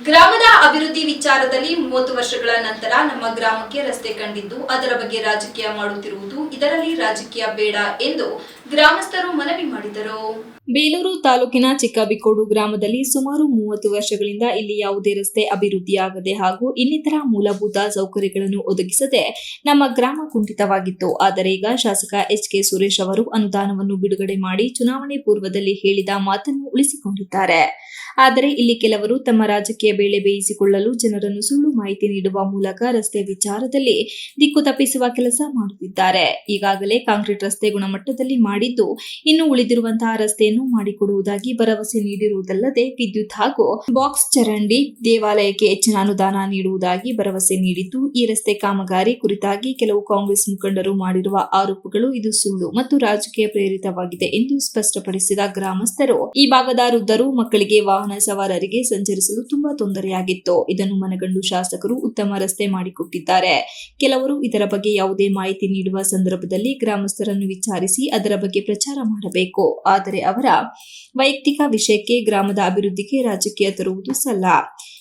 ಗ್ರಾಮದ ಅಭಿವೃದ್ಧಿ ವಿಚಾರದಲ್ಲಿ ಮೂವತ್ತು ವರ್ಷಗಳ ನಂತರ ನಮ್ಮ ಗ್ರಾಮಕ್ಕೆ ರಸ್ತೆ ಕಂಡಿದ್ದು, ಅದರ ಬಗ್ಗೆ ರಾಜಕೀಯ ಮಾಡುತ್ತಿರುವುದು ಇದರಲ್ಲಿ ರಾಜಕೀಯ ಬೇಡ ಎಂದು ಗ್ರಾಮಸ್ಥರು ಮನವಿ ಮಾಡಿದರು. ಬೇಲೂರು ತಾಲೂಕಿನ ಚಿಕ್ಕಬಿಕೋಡು ಗ್ರಾಮದಲ್ಲಿ ಸುಮಾರು ಮೂವತ್ತು ವರ್ಷಗಳಿಂದ ಇಲ್ಲಿ ಯಾವುದೇ ರಸ್ತೆ ಅಭಿವೃದ್ಧಿಯಾಗದೆ ಹಾಗೂ ಇನ್ನಿತರ ಮೂಲಭೂತ ಸೌಕರ್ಯಗಳನ್ನು ಒದಗಿಸದೆ ನಮ್ಮ ಗ್ರಾಮ ಕುಂಠಿತವಾಗಿತ್ತು. ಆದರೆ ಈಗ ಶಾಸಕ ಎಚ್ ಕೆ ಸುರೇಶ್ ಅವರು ಅನುದಾನವನ್ನು ಬಿಡುಗಡೆ ಮಾಡಿ ಚುನಾವಣೆ ಪೂರ್ವದಲ್ಲಿ ಹೇಳಿದ ಮಾತನ್ನು ಉಳಿಸಿಕೊಂಡಿದ್ದಾರೆ. ಆದರೆ ಇಲ್ಲಿ ಕೆಲವರು ತಮ್ಮ ರಾಜಕೀಯ ಬೇಳೆ ಬೇಯಿಸಿಕೊಳ್ಳಲು ಜನರನ್ನು ಸುಳ್ಳು ಮಾಹಿತಿ ನೀಡುವ ಮೂಲಕ ರಸ್ತೆ ವಿಚಾರದಲ್ಲಿ ದಿಕ್ಕು ತಪ್ಪಿಸುವ ಕೆಲಸ ಮಾಡುತ್ತಿದ್ದಾರೆ. ಈಗಾಗಲೇ ಕಾಂಕ್ರೀಟ್ ರಸ್ತೆ ಗುಣಮಟ್ಟದಲ್ಲಿ ಮಾಡಿದ್ದು. ಇನ್ನು ಉಳಿದಿರುವಂತಹ ರಸ್ತೆಯನ್ನು ಮಾಡಿಕೊಡುವುದಾಗಿ ಭರವಸೆ ನೀಡಿರುವುದಲ್ಲದೆ ವಿದ್ಯುತ್ ಹಾಗೂ ಬಾಕ್ಸ್ ಚರಂಡಿ ದೇವಾಲಯಕ್ಕೆ ಹೆಚ್ಚಿನ ಅನುದಾನ ನೀಡುವುದಾಗಿ ಭರವಸೆ ನೀಡಿದ್ದು, ಈ ರಸ್ತೆ ಕಾಮಗಾರಿ ಕುರಿತಾಗಿ ಕೆಲವು ಕಾಂಗ್ರೆಸ್ ಮುಖಂಡರು ಮಾಡಿರುವ ಆರೋಪಗಳು ಇದು ಸುಳ್ಳು ಮತ್ತು ರಾಜಕೀಯ ಪ್ರೇರಿತವಾಗಿದೆ ಎಂದು ಸ್ಪಷ್ಟಪಡಿಸಿದ ಗ್ರಾಮಸ್ಥರು. ಈ ಭಾಗದ ವೃದ್ಧರು ಮಕ್ಕಳಿಗೆ ವಾಹನ ಸವಾರರಿಗೆ ಸಂಚರಿಸಲು ತುಂಬಾ ತೊಂದರೆಯಾಗಿತ್ತು. ಇದನ್ನು ಮನಗಂಡು ಶಾಸಕರು ಉತ್ತಮ ರಸ್ತೆ ಮಾಡಿಕೊಟ್ಟಿದ್ದಾರೆ. ಕೆಲವರು ಇದರ ಬಗ್ಗೆ ಯಾವುದೇ ಮಾಹಿತಿ ನೀಡುವ ಸಂದರ್ಭದಲ್ಲಿ ಗ್ರಾಮಸ್ಥರನ್ನು ವಿಚಾರಿಸಿ ಅದರ ಪ್ರಚಾರ ಮಾಡಬೇಕು. ಆದರೆ ಅವರ ವೈಯಕ್ತಿಕ ವಿಷಯಕ್ಕೆ ಗ್ರಾಮದ ಅಭಿವೃದ್ಧಿಗೆ ರಾಜಕೀಯ ತರುವುದು ಸಲ್ಲ.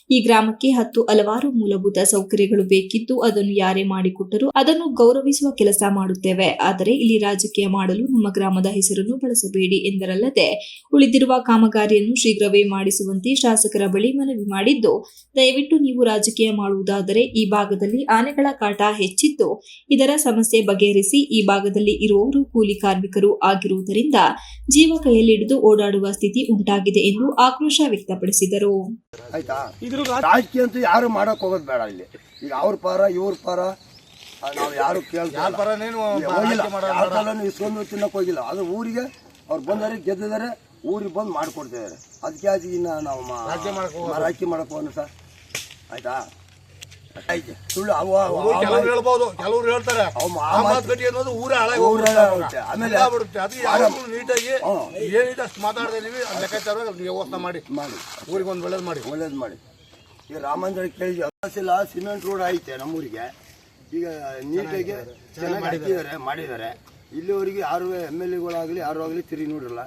ಈ ಗ್ರಾಮಕ್ಕೆ ಹತ್ತು ಹಲವಾರು ಮೂಲಭೂತ ಸೌಕರ್ಯಗಳು ಬೇಕಿದ್ದು ಅದನ್ನು ಯಾರೇ ಮಾಡಿಕೊಟ್ಟರೂ ಅದನ್ನು ಗೌರವಿಸುವ ಕೆಲಸ ಮಾಡುತ್ತೇವೆ. ಆದರೆ ಇಲ್ಲಿ ರಾಜಕೀಯ ಮಾಡಲು ನಮ್ಮ ಗ್ರಾಮದ ಹೆಸರನ್ನು ಬಳಸಬೇಡಿ ಎಂದರಲ್ಲದೆ ಉಳಿದಿರುವ ಕಾಮಗಾರಿಯನ್ನು ಶೀಘ್ರವೇ ಮಾಡಿಸುವಂತೆ ಶಾಸಕರ ಬಳಿ ಮನವಿ ಮಾಡಿದ್ದು ದಯವಿಟ್ಟು ನೀವು ರಾಜಕೀಯ ಮಾಡುವುದಾದರೆ ಈ ಭಾಗದಲ್ಲಿ ಆನೆಗಳ ಕಾಟ ಹೆಚ್ಚಿದ್ದು ಇದರ ಸಮಸ್ಯೆ ಬಗೆಹರಿಸಿ ಈ ಭಾಗದಲ್ಲಿ ಇರುವವರು ಕೂಲಿ ಕಾರ್ಮಿಕರು ಆಗಿರುವುದರಿಂದ ಜೀವ ಕೈಯಲ್ಲಿಡಿದು ಓಡಾಡುವ ಸ್ಥಿತಿ ಉಂಟಾಗಿದೆ ಎಂದು ಆಕ್ರೋಶ ವ್ಯಕ್ತಪಡಿಸಿದರು. ರಾಜಕೀಯ ಅಂತ ಯಾರು ಮಾಡಕ್ ಹೋಗೋದು ಬೇಡ ಇಲ್ಲಿ. ಈಗ ಅವ್ರ ಪರ ಇವ್ರ ಪರ ನಾವು ಯಾರು ಕೇಳ್ತಾರೆ ಇಸ್ಕೊಂಡು ತಿನ್ನಕ್ ಹೋಗಿಲ್ಲ. ಅದು ಊರಿಗೆ ಅವ್ರು ಬಂದವರಿಗೆ ಗೆದ್ದಿದ್ದಾರೆ ಊರಿಗೆ ಬಂದು ಮಾಡ್ಕೊಡ್ತಿದ್ದಾರೆ ಅದಕ್ಕೆ ಆಗಿ ಇನ್ನ ನಾವು ರಾಜಕೀಯ ಮಾಡಕ್ ಹೋಗೋಣ ಸರ್. ಆಯ್ತಾ? ಆಯ್ತು. ಸುಳ್ಳು ಕೆಲವ್ರು ಹೇಳ್ಬೋದು. ಕೆಲವ್ರು ಹೇಳ್ತಾರೆ. ಮಾತುಕತೆ ಅನ್ನೋದು ಊರೇ ಹಾಳಾಗಿ ಊರೇ ಹೋಗ್ಬಿಡುತ್ತೆ. ಆಮೇಲೆ. ಅದು ಯಾರು ನೀಟಾಗಿ ಹ್ಮ್. ಏನಿದೆ ಅಷ್ಟು ಮಾತಾಡ್ತಾ ಇದೀವಿ ಲೆಕ್ಕಾಚಾರ ನೀವು ವ್ಯವಸ್ಥೆ ಮಾಡಿ. ಮಾಡಿ. ಊರಿಗೆ ಒಂದು ಒಳ್ಳೇದು ಮಾಡಿ. ಒಳ್ಳೇದು ಮಾಡಿ. ಈಗ ರಾಮಂದ್ರ ಕೇಳಿದ್ವಿ ಅವಕಾಶಿಲ್ಲ ಸಿಮೆಂಟ್ ರೋಡ್ ಐತೆ ನಮ್ಮೂರಿಗೆ. ಈಗ ನೀಟಾಗಿ ಚೆನ್ನಾಗಿ ಹಾಕಿದ್ದಾರೆ ಮಾಡಿದ್ದಾರೆ. ಇಲ್ಲಿವರೆಗೆ ಯಾರು ಎಂ ಎಲ್ ಎಗಳಾಗಲಿ ಯಾರು ಆಗಲಿ ತಿರುಗಿ ನೋಡಿರಲ್ಲ.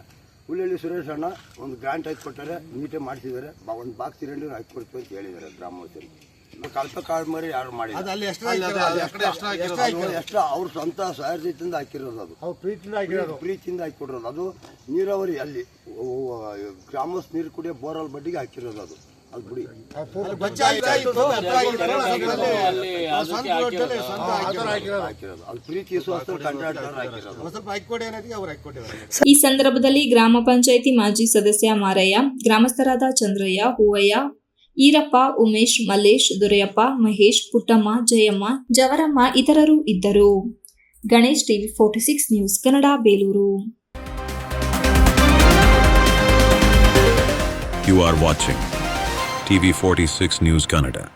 ಹುಲ್ಲಳ್ಳಿ ಸುರೇಶ್ ಅಣ್ಣ ಒಂದು ಗ್ರಾಂಟ್ ಹಾಕಿ ಕೊಟ್ಟಾರೆ ನೀಟಾಗಿ ಮಾಡಿಸಿದ್ದಾರೆ. ಒಂದು ಬಾಕ್ಸ್ ಸಿಲಿಂಡರ್ ಹಾಕಿ ಕೊಡ್ತೀವಿ ಅಂತ ಹೇಳಿದ್ದಾರೆ ಗ್ರಾಮಸ್ಥರು. ಕಲ್ಪ ಕಾಳು ಮರಿ ಯಾರು ಮಾಡಿ ಎಷ್ಟು ಅವ್ರ ಸ್ವಂತ ಸಹಜದಿಂದ ಹಾಕಿರೋದು ಅದು. ಪ್ರೀತಿಯಿಂದ ಹಾಕಿ ಕೊಡಿರೋದು ಅದು ನೀರಾವರಿ ಅಲ್ಲಿ ಗ್ರಾಮಸ್ಥ ನೀರು ಕುಡಿಯೋ ಬೋರ್ವೆಲ್ ಬಡ್ಡಿಗೆ ಹಾಕಿರೋದು ಅದು. ಅದು ಬಿಡಿ ಹಾಕಿರೋದು ಅದು ಪ್ರೀತಿ ವಿಶ್ವಾಸ ಕಾಂಟ್ರಾಕ್ಟರ್ ಹಾಕಿರೋದು ಸ್ವಲ್ಪ ಹಾಕೊಡಿ ಅನ್ನೋದಕ್ಕೆ ಅವ್ರು ಹಾಕೊಟ್ಟಿದ್ದಾರೆ ಈ ಸಂದರ್ಭದಲ್ಲಿ ಗ್ರಾಮ ಪಂಚಾಯಿತಿ ಮಾಜಿ ಸದಸ್ಯ ಮಾರಯ್ಯ ಗ್ರಾಮಸ್ಥರಾದ ಚಂದ್ರಯ್ಯ ಹೂವಯ್ಯ ಈರಪ್ಪ ಉಮೇಶ್ ಮಲ್ಲೇಶ್ ದೊರೆಯಪ್ಪ ಮಹೇಶ್ ಪುಟ್ಟಮ್ಮ ಜಯಮ್ಮ ಜವರಮ್ಮ ಇತರರು ಇದ್ದರು. Ganesh TV forty six news Kannada Belur. You TV46 News Canada.